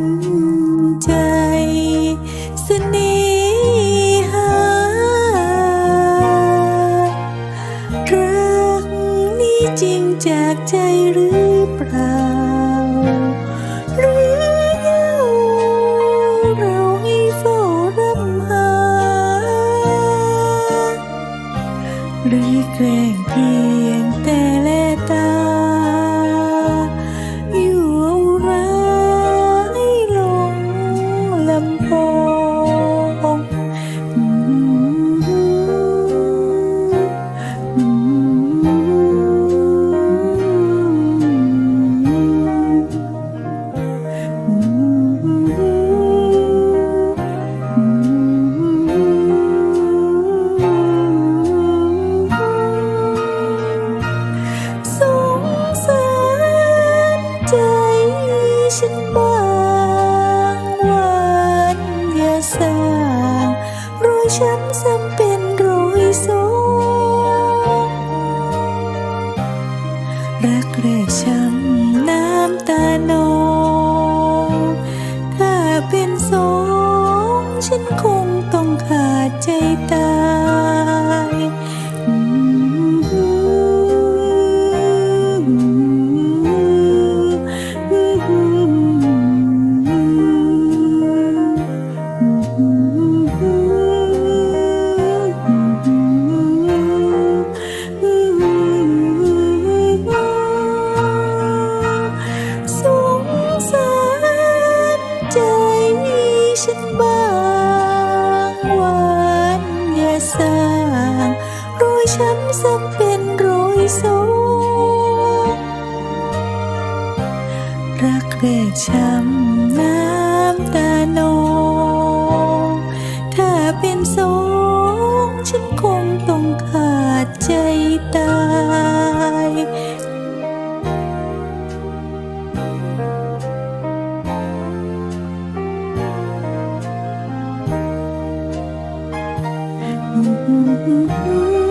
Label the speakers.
Speaker 1: นใจสนหารักนี้จริงจากใจหรือเปล่าหรือเราให้เฝ้ารำหาหรือแกล้งเพียงแต่แลตา รอยช้ำซ้ำเป็นรอยสองรักแรกช้ำน้ำตานอง สร้างรอยช้ำซ้ำเป็นรอยสองรักแรกช้ำน้ำตาโนงถ้าเป็นสองฉันคงต้องขาดใจตาย 嗯嗯嗯